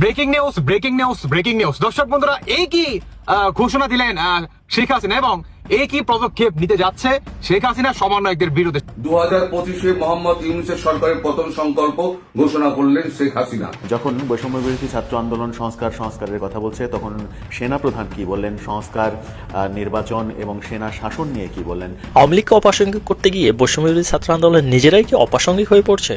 Breaking news breaking news breaking news দর্শক বন্ধুরা এই কি ঘোষণা দিলেন শেখ হাসিনা এবং এই কি পদক্ষেপ নিতে যাচ্ছে শেখ হাসিনা সমন্বয়কদের বিরুদ্ধে? দু হাজার পঁচিশে মোহাম্মদ ইউনুসের সরকারের পতন সংকল্প ঘোষণা করলেন শেখ হাসিনা। যখন বৈষম্য বিরোধী ছাত্র আন্দোলন সংস্কার সংস্কারের কথা বলছে তখন সেনা প্রধান কি বললেন? সংস্কার আহ, নির্বাচন এবং সেনা শাসন নিয়ে কি বললেন? আওয়ামী লীগকে অপ্রাসঙ্গিক করতে গিয়ে বৈষম্যবিরোধী ছাত্র আন্দোলন নিজেরাই কি অপ্রাসঙ্গিক হয়ে পড়ছে?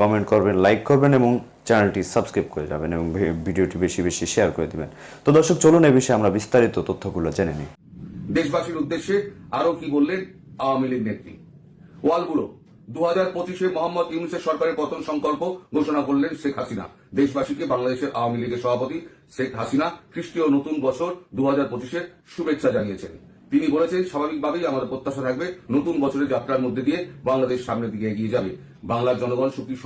কমেন্ট করবেন লাইক করবেন এবং চ্যানেলটি সাবস্ক্রাইব করে যাবেন এবং ভিডিওটি বেশি বেশি শেয়ার করে দিবেন। তো দর্শক, চলুন এই বিষয়ে আমরা বিস্তারিত তথ্যগুলো জেনে নিই। দেশবাসীর উদ্দেশ্যে আরও কি বললেন আওয়ামী লীগ নেত্রী? ওয়ালগুলো দু হাজার পঁচিশে মোহাম্মদ ইউনুসের সরকারের পতন সংকল্প ঘোষণা করলেন শেখ হাসিনা। দেশবাসীকে বাংলাদেশের আওয়ামী লীগের সভাপতি শেখ হাসিনা খ্রিস্টীয় নতুন বছর দু হাজার পঁচিশের শুভেচ্ছা জানিয়েছেন। তিনি বলেছেন, স্বাভাবিকভাবেই আমাদের প্রত্যাশা থাকবে নতুন বছরের যাত্রার মধ্যে দিয়ে বাংলাদেশ সামনের দিকে এগিয়ে যাবে। বাংলার জনগণ সুখী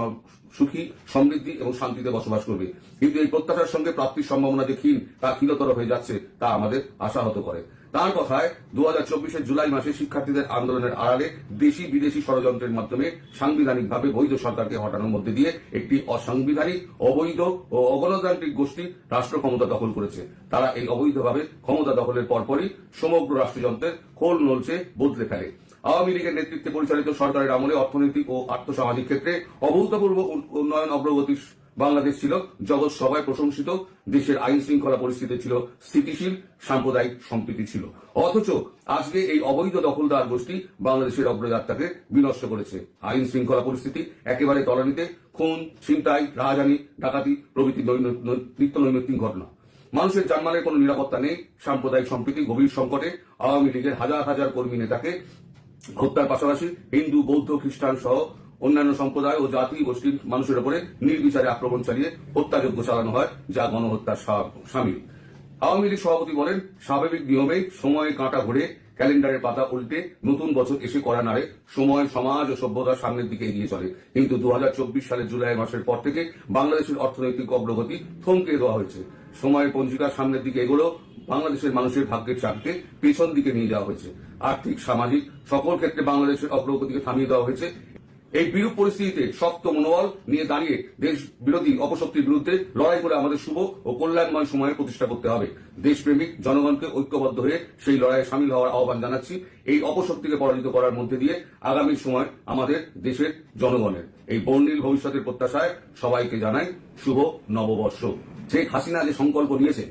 সুখী, সমৃদ্ধি এবং শান্তিতে বসবাস করবে। কিন্তু এই প্রত্যাশার সঙ্গে প্রাপ্তির সম্ভাবনা যে ক্ষীণ, তা ক্ষীণতর হয়ে যাচ্ছে, তা আমাদের আশাহত করে। তার কথায় দু হাজার জুলাই মাসে শিক্ষার্থীদের আন্দোলনের আড়ালে দেশি বিদেশি ষড়যন্ত্রের মাধ্যমে সাংবিধানিকভাবে বৈধ সরকারকে হটানোর মধ্যে দিয়ে একটি অসাংবিধানিক, অবৈধ ও অগণতান্ত্রিক গোষ্ঠী রাষ্ট্র ক্ষমতা দখল করেছে। তারা এই অবৈধভাবে ক্ষমতা দখলের পরপরই সমগ্র রাষ্ট্রযন্ত্রের খোল নলছে বদলে ফেলে। আওয়ামী লীগের নেতৃত্বে পরিচালিত সরকারের আমলে অর্থনৈতিক ও আর্থসামাজিক ক্ষেত্রে অভূতপূর্ব উন্নয়ন অগ্রগতি বাংলাদেশ ছিল জগৎ সভায় প্রশংসিত, দেশের আইন শৃঙ্খলা পরিস্থিতি ছিল স্থিতিশীল, সাম্প্রদায়িক সম্প্রীতি ছিল। অথচ আজকে এই অবৈধ দখলদার গোষ্ঠী বাংলাদেশের অগ্রযাত্রাকে বিনষ্ট করেছে। আইন শৃঙ্খলা পরিস্থিতি একেবারে তলানিতে, খুন, ছিনতাই, রাহাজানি, ডাকাতি প্রভৃতি নিত্য নৈমিত্তিক ঘটনা। মানুষের জানমালের কোনো নিরাপত্তা নেই, সাম্প্রদায়িক সম্প্রীতি গভীর সংকটে আওয়ামী লীগের হাজার হাজার কর্মী নেতাকে হত্যার পাশাপাশি হিন্দু, বৌদ্ধ, খ্রিস্টান সহ অন্যান্য সম্প্রদায় ও জাতি গোষ্ঠীর মানুষের উপরে নির্বিচারে আক্রমণ চালিয়ে হত্যাযজ্ঞ চালানো হয়, যা গণহত্যার সামিল। আওয়ামী লীগ সভাপতি বলেন, স্বাভাবিক নিয়মে সময়ে কাঁটা ঘুরে ক্যালেন্ডারের পাতা উল্টে নতুন বছর এসে করা নাড়ে সময়, সমাজ ও সভ্যতার সামনের দিকে এগিয়ে চলে। কিন্তু দু হাজার চব্বিশ সালের জুলাই মাসের পর থেকে বাংলাদেশের অর্থনৈতিক অগ্রগতি থমকে দেওয়া হয়েছে। সময়ের পঞ্জিকার সামনের দিকে এগুলো বাংলাদেশের মানুষের ভাগ্যের চাপকে পেছন দিকে নিয়ে যাওয়া হয়েছে। আর্থিক, সামাজিক সকল ক্ষেত্রে বাংলাদেশের অগ্রগতিকে থামিয়ে দেওয়া হয়েছে এই বিরূপ পরিস্থিতিতে শক্ত মনোবল নিয়ে দাঁড়িয়ে দেশ বিরোধী অপশক্তির বিরুদ্ধে লড়াই করে আমাদের শুভ ও কল্যাণময় সময়ে প্রতিষ্ঠা করতে হবে। দেশপ্রেমিক জনগণকে ঐক্যবদ্ধ হয়ে সেই লড়াইয়ে সামিল হওয়ার আহ্বান জানাচ্ছি। এই অপশক্তিকে পরাজিত করার মধ্যে দিয়ে আগামী সময় আমাদের দেশের জনগণের এই বর্ণিল ভবিষ্যতের প্রত্যাশায় সবাইকে জানাই শুভ নববর্ষ। শেখ হাসিনা যে সংকল্প নিয়েছেন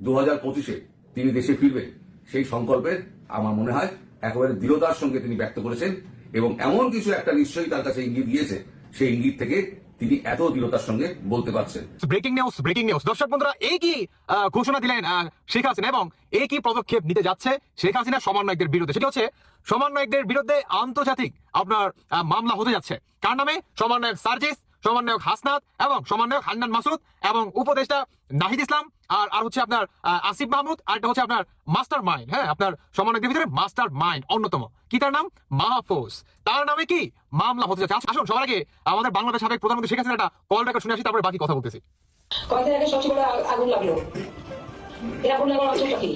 দু হাজার পঁচিশে তিনি দেশে ফিরবেন, সেই সংকল্পের আমার মনে হয় একেবারে দৃঢ়তার সঙ্গে তিনি ব্যক্ত করেছেন। এবং এমন কিছু একটা নিশ্চয়ই তার কাছে ইঙ্গিত দিয়েছে, সেই ইঙ্গিত থেকে তিনি এত দৃঢ়তার সঙ্গে বলতে পারছেন। ব্রেকিং নিউজ ব্রেকিং নিউজ দর্শক বন্ধুরা, এই কি ঘোষণা দিলেন শেখ হাসিনা এবং এই কি পদক্ষেপ নিতে যাচ্ছে শেখ হাসিনা সমন্বয়কদের বিরুদ্ধে? সেটি হচ্ছে, সমন্বয়কদের বিরুদ্ধে আন্তর্জাতিক আপনার মামলা হতে যাচ্ছে। কার নামে? সমন্বয়ক সার্জিস সমন্বয়ক হাসনাত এবং সমন্বয়ক হান্নান মাসুদ এবং উপদেষ্টা নাহিদ ইসলাম আর আর হচ্ছে আপনার আসিফ মাহমুদ আর একটা হচ্ছে আপনার মাস্টার মাইন্ড হ্যাঁ? আপনার সমন্বয়কদের ভিতরে মাস্টার মাইন্ড, অন্যতম। কি তার নাম? মাহফুজ। তার নামে কি মামলা হতে যাচ্ছে? আসুন, সবার আগে আমাদের বাংলাদেশ সাবেক প্রধানমন্ত্রী শেখ হাসিনা একটা কল রেকর্ড শুনে আসি, তারপরে বাকি কথা বলতেছি। কয়েকদিন আগে সবচেয়ে বড় আগুন লাগল। কি?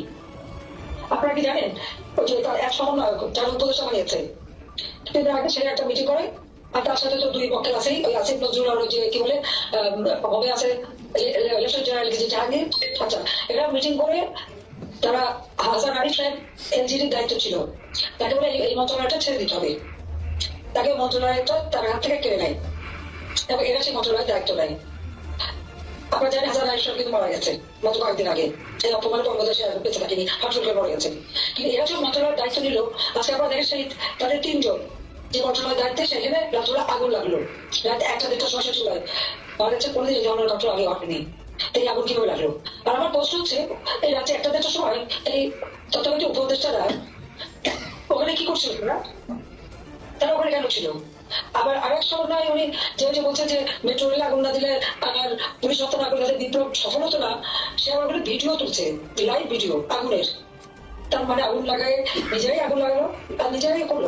আপনারা কি জানেন? যে তার এক সমন্বয়ক, যার উপদেষ্টা বানিয়েছে কিন্তু আগে সে একটা মিটিং করে আর তার সাথে তো দুই পক্ষের আছেই, ওই আসিফ নজরুল যে কি বলে হবে আছে লেফটেন্যান্ট জেনারেল কিছু জাহাঙ্গীর। আচ্ছা এরা মিটিং করে তারা হাসান আরিফ সাহেব এনজিডির দায়িত্ব ছিল। তাকে বলে এই- মন্ত্রণালয়টা ছেড়ে দিতে হবে। তাকে মন্ত্রণালয়টা তার হাত থেকে কেড়ে নেয়। এবং এরা সেই মন্ত্রণালয়ের দায়িত্ব নেয়। আপনারা জানেন হাসান আরিফ সাহেব কিন্তু মারা গেছে, গত কয়েকদিন আগে। এই অপমানে বাংলাদেশে বেঁচে থাকেনি করে মরে গেছে। কিন্তু এরা যখন মন্ত্রণালয়ের দায়িত্ব নিল, আজকে আপনারা দেখেন সেই তাদের তিনজন। যে মন্ত্রণালয়ের দায়িত্বে সেখানে রাত্রে আগুন লাগল। রাতে একটা দেড়টা সময় শেষ চলে মারা গেছে কোনোদিন এই ধরনের ঘটনা আগে ঘটেনি। তো এই আগুন কীভাবে লাগল? আর আমার প্রশ্ন হচ্ছে, এই রাতে একটা দেড়টার সময় এই তথাকথিত উপদেষ্টারা ওখানে কি করছিল তারা? তারা ওখানে কেন ছিল? আবার আরেক সমন্বয় উনি যে যে বলছে যে মেট্রো রেলে আগুন না দিলে আর পুলিশ হত্যা না করলে বিপ্লব সফল হতো না, সে করে ভিডিও তুলছে লাইভ ভিডিও আগুনের। তার মানে আগুন লাগায়, নিজেরাই আগুন লাগালো, আর নিজেরাই করল।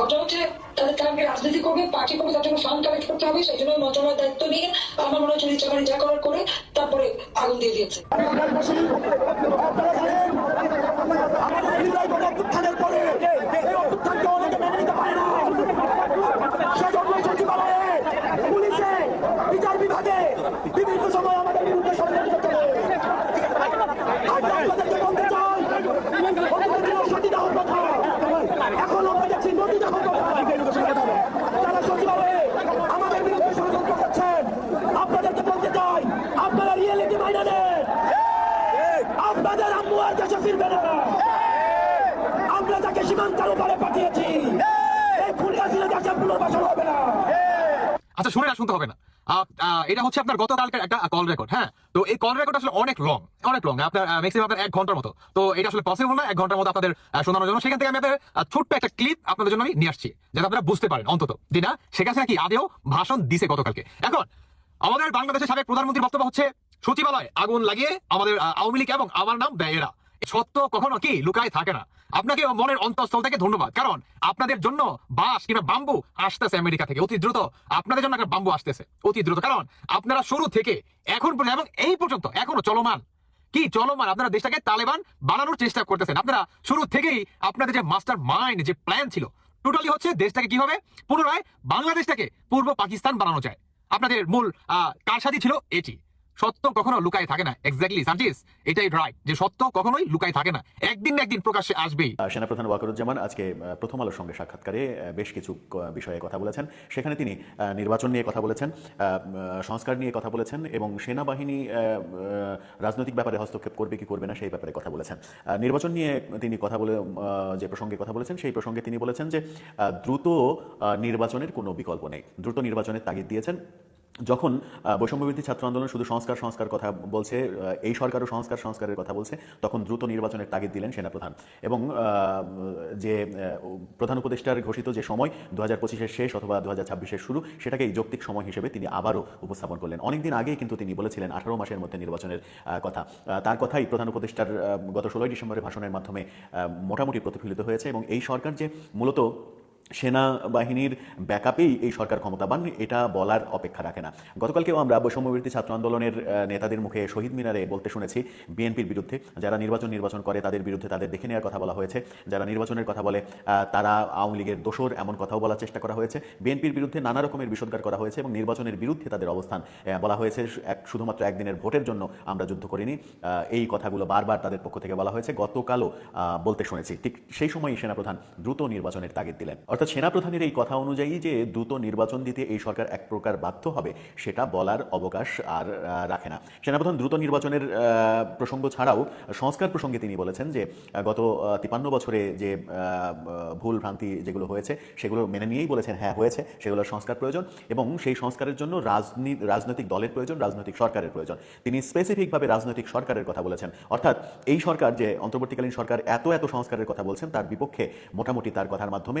কথা হচ্ছে তাদের তাকে রাজনীতি করবে, পার্টি করবে, তার জন্য ফান্ড কালেক্ট করতে হবে, সেই জন্য মন্ত্রণালয়ের দায়িত্ব নিয়ে আমার মনে হচ্ছে চাকারি যা করার করে তারপরে আগুন দিয়ে দিয়েছে অভ্যুত্থানের পরে এই অভ্যুত্থানকে অনেকে মেনে নিতে পারে না সেজন্যই সচিবালয়ে পুলিশে বিচার বিভাগে বিভিন্ন সময় আমাদের বিরুদ্ধে ষড়যন্ত্র চলে আমরা আপনাদেরকে বলতে চাই অতীতে ছিল সতীদাহ প্রথা এখন আমরা দেখছি নদীদাহ প্রথা যারা সচিবালয়ে আমাদের বিরুদ্ধে ষড়যন্ত্র করছেন আপনাদেরকে বলতে চাই আপনারা রিয়েলিটি মাইনা নেন আপনাদের আম্মু আর দেশে আমরা যাকে সীমান্তের উপরে পাঠিয়েছি, এই পুনর্বাসন হবে না। আচ্ছা শুনে না, শুনতে হবে না। এটা হচ্ছে আপনার একটা কল রেকর্ড হ্যাঁ? তো এই কল রেকর্ড আসলে অনেক লং অনেক লং আপনার ম্যাক্সিমাম আপনার এক ঘণ্টার মতো। তো এটা আসলে পসিবল না, এক ঘণ্টার মতো আপনাদের শোনানোর জন্য। সেখান থেকে আমি ছোট্ট একটা ক্লিপ আপনাদের জন্য আমি নিয়ে আসছি, যাতে আপনারা বুঝতে পারেন অন্তত। যে না সেখানে নাকি আদেও ভাষণ দিছে গতকালকে। এখন, আমাদের বাংলাদেশের সাবেক প্রধানমন্ত্রীর বক্তব্য হচ্ছে, সচিবালয় আগুন লাগিয়ে আমাদের আওয়ামী লীগ এবং আমার নাম দেয় এরা সত্য কখনো কি লুকায় থাকে না। আপনাকে মনের অন্তঃস্থল থেকে ধন্যবাদ। কারণ আপনাদের জন্য বাস কিংবা বাম্বু আসতেছে আমেরিকা থেকে। অতি দ্রুত আপনাদের জন্য একটা বাম্বু আসতেছে। অতি দ্রুত। কারণ আপনারা শুরু থেকে এখন পর্যন্ত এবং এই পর্যন্ত এখনও চলমান। কি চলমান? আপনারা দেশটাকে তালেবান বানানোর চেষ্টা করতেছেন। আপনারা শুরু থেকেই আপনাদের যে মাস্টার মাইন্ড যে প্ল্যান ছিল টোটালি হচ্ছে দেশটাকে কীভাবে পুনরায় বাংলাদেশটাকে পূর্ব পাকিস্তান বানানো যায়। আপনাদের মূল আহ, কারসাজি ছিল এটি। সত্য কখনো লুকায় থাকে না। এক্স্যাক্টলি সার্জিস এটাই রাইট যে সত্য কখনোই লুকায় থাকে না। একদিন না একদিন প্রকাশ্যে আসবেই। সেনাপ্রধান ওয়াকারুজ্জামান আজকে প্রথম আলোর সঙ্গে সাক্ষাৎকারে বেশ কিছু বিষয়ে কথা বলেছেন। সেখানে তিনি নির্বাচন নিয়ে কথা বলেছেন সংস্কার নিয়ে কথা বলেছেন এবং সেনাবাহিনী রাজনৈতিক ব্যাপারে হস্তক্ষেপ করবে কি করবে না সেই ব্যাপারে কথা বলেছেন। নির্বাচন নিয়ে তিনি কথা বলে যে প্রসঙ্গে কথা বলেছেন, সেই প্রসঙ্গে তিনি বলেছেন যে দ্রুত নির্বাচনের কোনো বিকল্প নেই। দ্রুত নির্বাচনের তাগিদ দিয়েছেন। যখন বৈষম্যবিরোধী ছাত্র আন্দোলন শুধু সংস্কার সংস্কার কথা বলছে এই সরকারও সংস্কার, সংস্কারের কথা বলছে, তখন দ্রুত নির্বাচনের তাগিদ দিলেন সেনাপ্রধান। এবং যে প্রধান উপদেষ্টার ঘোষিত যে সময় দু হাজার পঁচিশের শেষ অথবা দু হাজার ছাব্বিশের শুরু এই যৌক্তিক সময় হিসেবে তিনি আবারও উপস্থাপন করলেন। অনেকদিন আগেই কিন্তু তিনি বলেছিলেন আঠারো মাসের মধ্যে নির্বাচনের কথা। তার কথাই প্রধান উপদেষ্টার গত ষোলোই ডিসেম্বরের ভাষণের মাধ্যমে মোটামুটি প্রতিফলিত হয়েছে এবং এই সরকার যে মূলত সেনাবাহিনীর ব্যাকআপেই এই সরকার ক্ষমতাবান, এটা বলার অপেক্ষা রাখে না। গতকালকেও আমরা বৈষম্যবিরোধী ছাত্র আন্দোলনের নেতাদের মুখে শহীদ মিনারে বলতে শুনেছি, বিএনপির বিরুদ্ধে। যারা নির্বাচন নির্বাচন করে, তাদের বিরুদ্ধে তাদের দেখে নেওয়ার কথা বলা হয়েছে। যারা নির্বাচনের কথা বলে তারা আওয়ামী লীগের দোষর এমন কথাও বলার চেষ্টা করা হয়েছে। বিএনপির বিরুদ্ধে নানা রকমের বিষোদ্গার করা হয়েছে এবং নির্বাচনের বিরুদ্ধে তাদের অবস্থান বলা হয়েছে। এক, শুধুমাত্র একদিনের ভোটের জন্য আমরা যুদ্ধ করিনি। এই কথাগুলো বারবার তাদের পক্ষ থেকে বলা হয়েছে। গতকালও বলতে শুনেছি। ঠিক সেই সময়ই সেনাপ্রধান দ্রুত নির্বাচনের তাগিদ দিলেন। অর্থাৎ সেনাপ্রধানের এই কথা অনুযায়ী যে দ্রুত নির্বাচন দিতে এই সরকার এক প্রকার বাধ্য হবে, সেটা বলার অবকাশ আর রাখে না। সেনাপ্রধান দ্রুত নির্বাচনের প্রসঙ্গ ছাড়াও সংস্কার প্রসঙ্গে তিনি বলেছেন যে গত তিপান্ন বছরে যে ভুল ভ্রান্তি যেগুলো হয়েছে, সেগুলো মেনে নিয়েই বলেছেন হ্যাঁ হয়েছে, সেগুলোর সংস্কার প্রয়োজন এবং সেই সংস্কারের জন্য রাজনীতি রাজনৈতিক দলের প্রয়োজন, রাজনৈতিক সরকারের প্রয়োজন। তিনি স্পেসিফিকভাবে রাজনৈতিক সরকারের কথা বলেছেন। অর্থাৎ এই সরকার যে, অন্তর্বর্তীকালীন সরকার এত এত সংস্কারের কথা বলছেন, তার বিপক্ষে মোটামুটি তার কথার মাধ্যমে